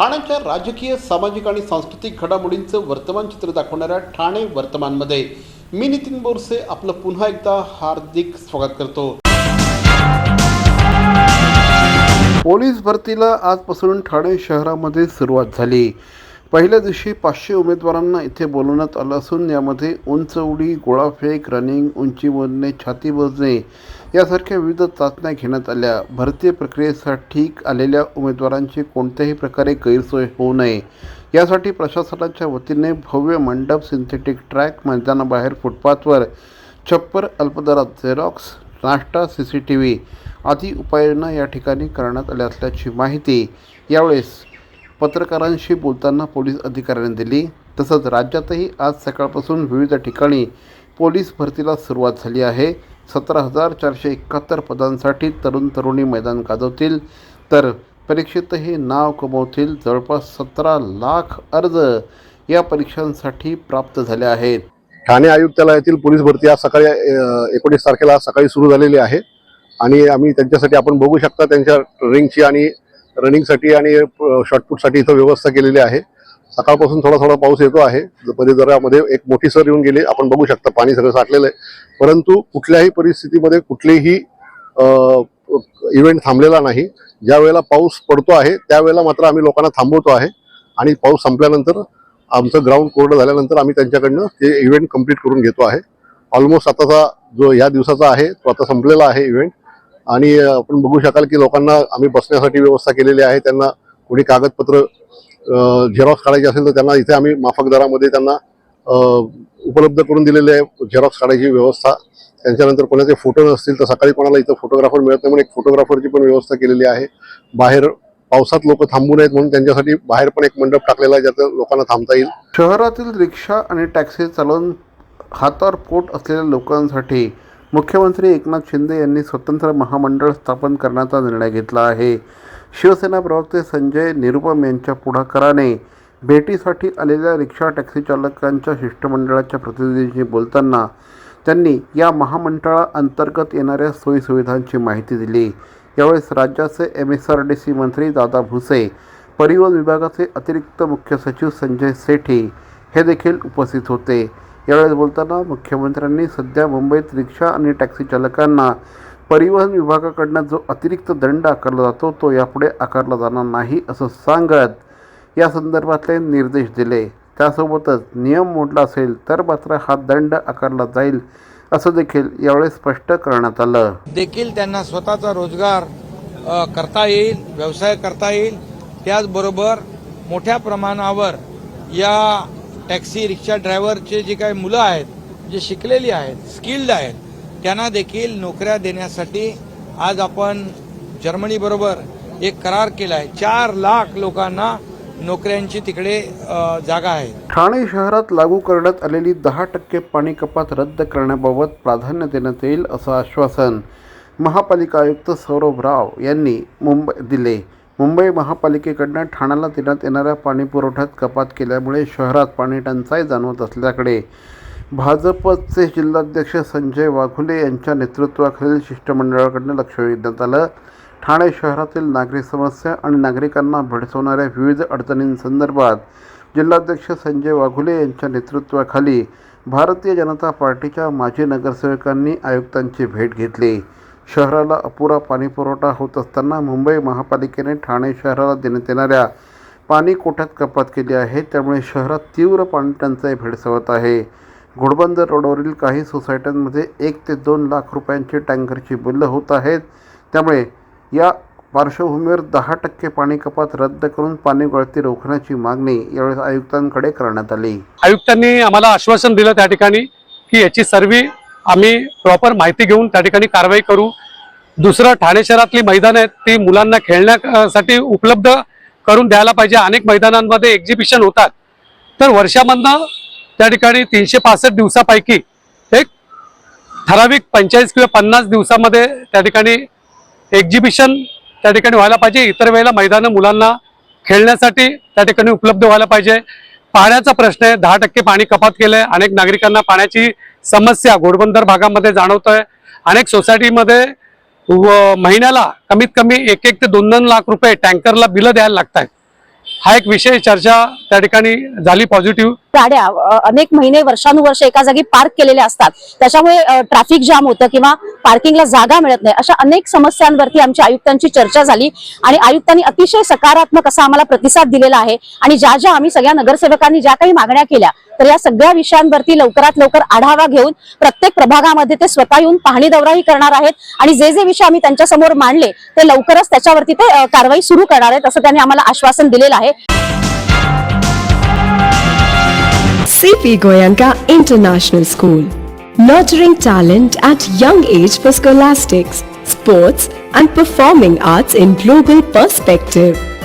ठाण्याच्या राजकीय सामाजिक आणि सांस्कृतिक घडामोडींचं वर्तमान चित्र दाखवणाऱ्या ठाणे वर्तमानमध्ये मी नितीन बोरसे आपलं पुन्हा एकदा हार्दिक स्वागत करतो. पोलीस भरतीला आजपासून ठाणे शहरामध्ये सुरुवात झाली. पहिल्या दिवशी पाचशे उमेदवारांना इथे बोलवण्यात आलं असून यामध्ये उंच उडी गोळाफेक रनिंग उंची मोजणे छाती मोजणे यासारख्या विविध चाचण्या घेण्यात आल्या. भरती प्रक्रियेसाठी आलेल्या उमेदवारांची कोणत्याही प्रकारे गैरसोय होऊ नये. यासाठी प्रशासनाच्या वतीने भव्य मंडप सिंथेटिक ट्रॅक मैदानाबाहेर फुटपाथवर छप्पर अल्पदरात झेरॉक्स नाश्ता सी सी टी व्ही आदी उपाययोजना या ठिकाणी करण्यात आल्या असल्याची माहिती यावेळेस पत्रकारांशी बोलताना पोलीस अधिकाऱ्यांनी दिली. तसंच राज्यातही आज सकाळपासून विविध ठिकाणी पोलीस भरतीला सुरुवात झाली आहे. सतरा हजार चारशे एकाहत्तर पदांसाठी तरुण तरुणी मैदान गाजवतील. तर परीक्षेतही नाव कमवतील. जवळपास सतरा लाख अर्ज या परीक्षांसाठी प्राप्त झाले आहेत. ठाणे आयुक्तालयातील पोलीस भरती आज सकाळी एकोणीस तारखेला सकाळी सुरू झालेली आहे. आणि आम्ही त्यांच्यासाठी आपण बघू शकता त्यांच्या रनिंगची आणि रनिंगसाठी आणि शॉर्टपुटसाठी इथं व्यवस्था केलेली आहे. सकाळपासून थोडा थोडा पाऊस येतो आहे. परिसरामध्ये एक मोठी सर येऊन गेली. आपण बघू शकता पाणी सगळं साठलेलं आहे. परंतु कुठल्याही परिस्थितीमध्ये कुठलेही इव्हेंट थांबलेला नाही. ज्या वेळेला पाऊस पडतो आहे त्यावेळेला मात्र आम्ही लोकांना थांबवतो आहे. आणि पाऊस संपल्यानंतर आमचं ग्राउंड कोरडं झाल्यानंतर आम्ही त्यांच्याकडनं ते इव्हेंट कंप्लीट करून घेतो आहे. ऑलमोस्ट आताचा जो या दिवसाचा आहे तो आता संपलेला आहे इव्हेंट आणि आपण बघू शकाल की लोकांना आम्ही बसण्यासाठी व्यवस्था केलेली आहे. त्यांना कोणी कागदपत्र झेरॉक्स काढायचे असेल तर त्यांना इथे आम्ही माफक दरामध्ये त्यांना उपलब्ध करून दिलेले आहे. झेरॉक्स काढायची व्यवस्था त्यांच्यानंतर कोणाचे फोटो नसतील तर सकाळी कोणाला इथं फोटोग्राफर मिळत नाही म्हणून एक फोटोग्राफरची पण व्यवस्था केलेली आहे. बाहेर पावसात लोक थांबू नयेत म्हणून त्यांच्यासाठी बाहेर पण एक मंडप टाकलेला आहे ज्याचं लोकांना थांबता येईल. शहरातील रिक्षा आणि टॅक्सी चालवून हातावर पोट असलेल्या लोकांसाठी मुख्यमंत्री एकनाथ शिंदे यांनी स्वतंत्र महामंडळ स्थापन करण्याचा निर्णय घेतला आहे. शिवसेना प्रवक्ते संजय निरुपम यांच्या पुढाकाराने भेटीसाठी आलेल्या रिक्षा टॅक्सी चालकांच्या शिष्टमंडळाच्या प्रतिनिधींशी बोलताना त्यांनी या महामंडळाअंतर्गत येणाऱ्या सोयीसुविधांची माहिती दिली. यावेळेस राज्याचे M S R D C मंत्री दादा भुसे परिवहन विभागाचे अतिरिक्त मुख्य सचिव संजय सेठी हे देखील उपस्थित होते. यावेळेस बोलताना मुख्यमंत्र्यांनी सध्या मुंबईत रिक्षा आणि टॅक्सी चालकांना परिवहन विभागाकडनं जो अतिरिक्त दंड आकारला जातो तो यापुढे आकारला जाणार नाही असं सांगत या संदर्भातले निर्देश दिले. त्यासोबतच नियम मोडला असेल तर मात्र हा दंड आकारला जाईल असं देखील यावेळेस स्पष्ट करण्यात आलं. देखील त्यांना स्वतःचा रोजगार करता येईल व्यवसाय करता येईल. त्याचबरोबर मोठ्या प्रमाणावर या टॅक्सी रिक्षा ड्रायव्हरचे जे काही मुलं आहेत जे शिकलेली आहेत स्किल्ड आहेत त्यांना देखील नोकऱ्या देण्यासाठी आज आपण जर्मनीबरोबर एक करार केला आहे चार लाख लोकांना नोकऱ्यांची तिकडे जागा आहे. ठाणे शहरात लागू करण्यात आलेली दहा टक्के पाणी कपात रद्द करण्याबाबत प्राधान्य देण्यात येईल असं आश्वासन महापालिका आयुक्त सौरभ राव यांनी मुंबई दिले. मुंबई महापालिकेकडनं ठाण्याला देण्यात येणाऱ्या पाणी पुरवठ्यात कपात केल्यामुळे शहरात पाणी टंचाई जाणवत असल्याकडे भाजपचे जिल्हाध्यक्ष संजय वाघुले यांच्या नेतृत्वाखालील शिष्टमंडळाकडनं लक्ष वेधण्यात आलं. ठाणे शहरातील नागरी समस्या आणि नागरिकांना भेडसवणाऱ्या विविध अडचणींसंदर्भात जिल्हाध्यक्ष संजय वाघुले यांच्या नेतृत्वाखाली भारतीय जनता पार्टीच्या माजी नगरसेवकांनी आयुक्तांची भेट घेतली. शहराला अपुरा पाणीपुरवठा होत असताना मुंबई महापालिकेने ठाणे शहराला देण्यात येणाऱ्या पाणी कोठ्यात कपात केली आहे त्यामुळे शहरात तीव्र पाणी टंचाई भेडसावत आहे. घोडबंदर रोडवरील काही सोसायट्यांमध्ये एक ते दोन लाख रुपयांची टँकरची बिल्लं होत आहेत. त्यामुळे या पार्श्वभूमीवर दहा टक्के पाणी कपात रद्द करून पाणी गळती रोखण्याची मागणी यावेळेस आयुक्तांकडे करण्यात आली. आयुक्तांनी आम्हाला आश्वासन दिलं त्या ठिकाणी की याची सर्वी आम्ही प्रॉपर माहिती घेऊन त्या ठिकाणी कारवाई करू. दुसरं ठाणे शहरातली मैदान आहेत ती मुलांना खेळण्यासाठी उपलब्ध करून द्यायला पाहिजे. अनेक मैदानांमध्ये एक्झिबिशन होतात. तर वर्षामधनं त्या ठिकाणी तीनशे पासष्ट दिवसापैकी एक ठराविक पंचेचाळीस किंवा पन्नास दिवसामध्ये त्या ठिकाणी एक्झिबिशन त्या ठिकाणी व्हायला पाहिजे. इतर वेळेला मैदानं मुलांना खेळण्यासाठी त्या ठिकाणी उपलब्ध व्हायला पाहिजे. पाण्याचा प्रश्न आहे. दहा टक्के पाणी कपात केलंय. अनेक नागरिकांना पाण्याची समस्या घोडबंदर भागामध्ये जाणवतोय. अनेक सोसायटीमध्ये महिन्याला कमीत कमी एक एक ते दोन दोन लाख रुपये टँकरला बिलं द्यायला लागत आहेत हा एक विषय चर्चा त्या ठिकाणी झाली पॉझिटिव्ह. गाड्या अनेक महिने वर्षानुवर्ष एका जागी पार्क केलेल्या असतात. त्याच्यामुळे ट्रॅफिक जाम होतं किंवा पार्किंगला जागा मिळत नाही अशा अनेक समस्यांवरती आमच्या आयुक्तांची चर्चा झाली आणि आयुक्तांनी अतिशय सकारात्मक असा आम्हाला प्रतिसाद दिलेला आहे आणि ज्या ज्या आम्ही सगळ्या नगरसेवकांनी ज्या काही मागण्या केल्या तर या सगळ्या विषयांवरती लवकरात लवकर आढावा घेऊन प्रत्येक प्रभागामध्ये ते स्वतः येऊन पाहणी दौराही करणार आहेत. आणि जे जे विषय आम्ही त्यांच्यासमोर मांडले ते लवकरच त्याच्यावरती ते कारवाई सुरू करणार आहेत असं त्यांनी आम्हाला आश्वासन दिलेलं आहे. CP Goenka international school Nurturing talent at young age for scholastics, sports, and performing arts in global perspective.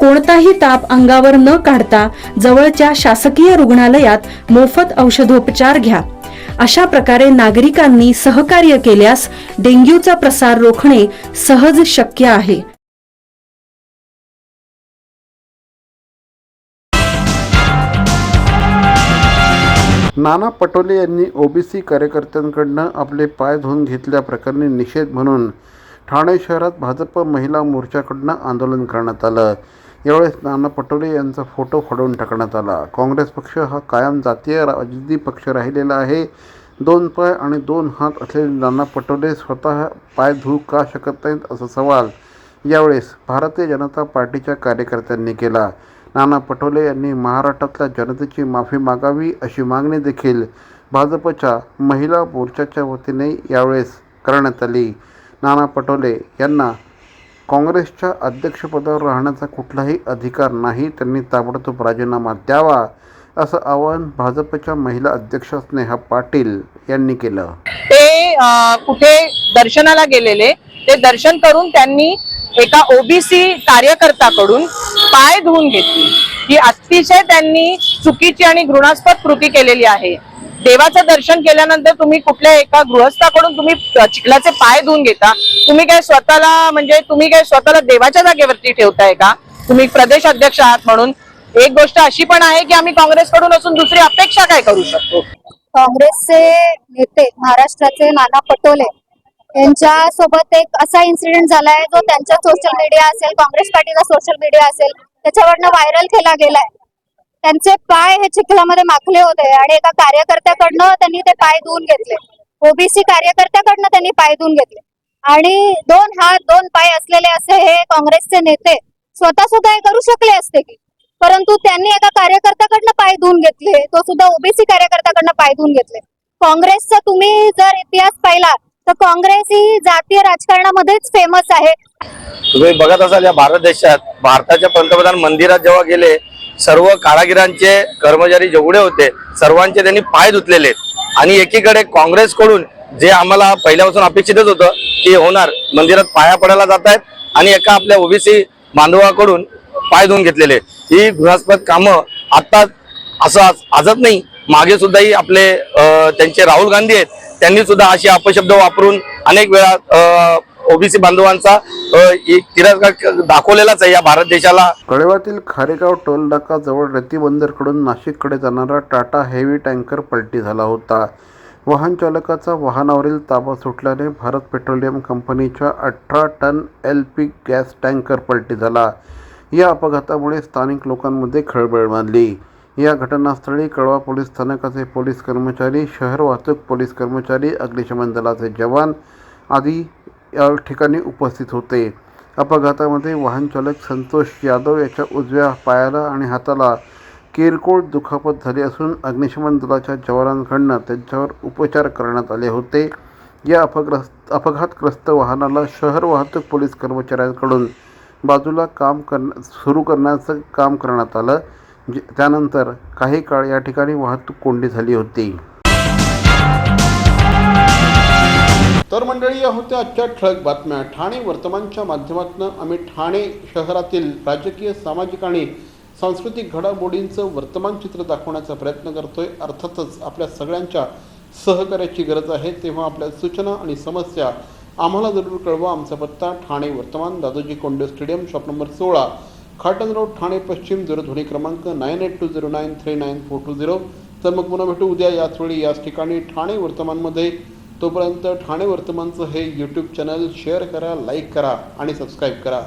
कोणताही ताप अंगावर न काढता जवळच्या शासकीय रुग्णालयात मोफत औषधोपचार घ्या. अशा प्रकारे नागरिकांनी सहकार्य केल्यास डेंग्यूचा प्रसार रोखणे सहज शक्य आहे. नाना पटोले यांनी ओबीसी कार्यकर्त्यांकडनं आपले पाय धुवून घेतल्याप्रकरणी निषेध म्हणून ठाणे शहरात भाजप महिला मोर्चाकडनं आंदोलन करण्यात आलं. यावेळेस नाना पटोले यांचा फोटो फाडून टाकण्यात आला. काँग्रेस पक्ष हा कायम जातीय राजदी पक्ष राहिलेला आहे. दोन पाय आणि दोन हात असलेले नाना पटोले स्वतः पाय धुवू का शकत नाहीत असा सवाल यावेळेस भारतीय जनता पार्टीच्या कार्यकर्त्यांनी केला. नाना पटोले यांनी महाराष्ट्रातल्या जनतेची माफी मागावी अशी मागणी देखील भाजपच्या महिला मोर्चाच्या वतीने यावेळेस करण्यात आली. नाना पटोले यांना काँग्रेसच्या अध्यक्षपदावर राहण्याचा कुठलाही अधिकार नाही त्यांनी ताबडतोब राजीनामा द्यावा असं आवाहन भाजपच्या महिला अध्यक्ष स्नेहा पाटील यांनी केलं. ते कुठे दर्शनाला गेलेले ते दर्शन करून त्यांनी एका ओबीसी कार्यकर्त्याकडून पाय धुवून घेतली. ही अतिशय त्यांनी चुकीची आणि घृणास्पद कृती केलेली आहे. देवाचं दर्शन केल्यानंतर तुम्ही कुठल्या एका गृहस्थाकडून तुम्ही चिखलाचे पाय धुवून घेता तुम्ही काय स्वतःला म्हणजे तुम्ही काय स्वतःला देवाच्या जागेवरती ठेवताय का? तुम्ही प्रदेश अध्यक्ष आहात म्हणून. एक गोष्ट अशी पण आहे की आम्ही काँग्रेसकडून असून दुसरी अपेक्षा काय करू शकतो? काँग्रेसचे नेते महाराष्ट्राचे नाना पटोले यांच्या सोबत एक असा इन्सिडेंट झालाय जो त्यांच्या सोशल मीडिया असेल काँग्रेस पार्टीचा सोशल मीडिया असेल त्याच्यावरनं व्हायरल केला गेलाय. त्यांचे पाय हे चिखलामध्ये माखले होते आणि एका कार्यकर्त्याकडनं त्यांनी ते पाय धुवून घेतले. ओबीसी कार्यकर्त्याकडनं त्यांनी पाय धुवून घेतले. आणि दोन हात दोन पाय असलेले असे हे काँग्रेसचे नेते स्वतः सुद्धा हे करू शकले असते की? परंतु त्यांनी एका कार्यकर्त्याकडनं पाय धुवून घेतले. तो सुद्धा ओबीसी कार्यकर्त्याकडनं पाय धुवून घेतले. काँग्रेसचा तुम्ही जर इतिहास पाहिला तर काँग्रेस ही जातीय राजकारणामध्येच फेमस आहे. तुम्ही बघत असाल या भारत देशात भारताच्या पंतप्रधान मंदिरात जेव्हा गेले सर्व कारागिरांचे कर्मचारी जेवढे होते सर्वांचे त्यांनी पाय धुतलेले. आणि एकीकडे काँग्रेसकडून जे आम्हाला पहिल्यापासून अपेक्षितच होतं की होणार मंदिरात पाया पडायला जात आहेत आणि एका आपल्या ओबीसी बांधवाकडून पाय धुवून घेतलेले. ही घृणास्पद कामं आता असं आजत नाही मागे सुद्धाही आपले त्यांचे राहुल गांधी आहेत त्यांनी सुद्धा अशी अपशब्द वापरून अनेक वेळा ओबीसी बांधवांचा एक तिरस्कार दाखवलेलाच आहे या भारत देशाला. कळेवातील खारेगाव टोल नाका जवळ रतीबंदरकडून नाशिककडे जाणारा टाटा हेवी टँकर पलटी झाला होता. वाहन चालकाचा वाहनावरील ताबा सुटल्याने भारत पेट्रोलियम कंपनीच्या अठरा ton L P gas tanker पलटी झाला. या अपघातामुळे स्थानिक लोकांमध्ये खळबळ मानली या घटनास्थळी कळवा पोलीस स्थानकाचे पोलीस कर्मचारी शहर वाहतूक पोलीस कर्मचारी अग्निशमन दलाचे जवान आदी या ठिकाणी उपस्थित होते. अपघातामध्ये वाहन चालक संतोष यादव याच्या उजव्या पायाला आणि हाताला किरकोळ दुखापत झाली असून अग्निशमन दलाच्या जवानांकडनं त्यांच्यावर उपचार करण्यात आले होते. या अपग्रस्त अपघातग्रस्त वाहनाला शहर वाहतूक पोलीस कर्मचाऱ्यांकडून बाजूला काम कर सुरू करण्याचं काम करण्यात आलं. जे त्यानंतर काही काळ या ठिकाणी वाहतूक कोंडी झाली होती. तर मंडळी या होत्या आजच्या ठळक बातम्या. ठाणे वर्तमानच्या माध्यमातून आम्ही ठाणे शहरातील राजकीय सामाजिक आणि सांस्कृतिक घडामोडींचं वर्तमान चित्र दाखवण्याचा प्रयत्न करतोय. अर्थातच आपल्या सगळ्यांच्या सहकार्याची गरज आहे. तेव्हा आपल्या सूचना आणि समस्या आम्हाला जरूर कळवा. आमचा पत्ता ठाणे वर्तमान Dadoji Konde stadium shop number सोळा. खाटन रोड ठाणे पश्चिम दूरध्वनी क्रमांक nine eight two zero nine three nine four two zero. तर मग पुन्हा भेटू. उद्या याच वेळी याच ठिकाणी ठाणे वर्तमानमध्ये. तोपर्यंत ठाणे वर्तमानचं हे यूट्यूब चॅनल शेअर करा लाईक करा आणि सबस्क्राईब करा.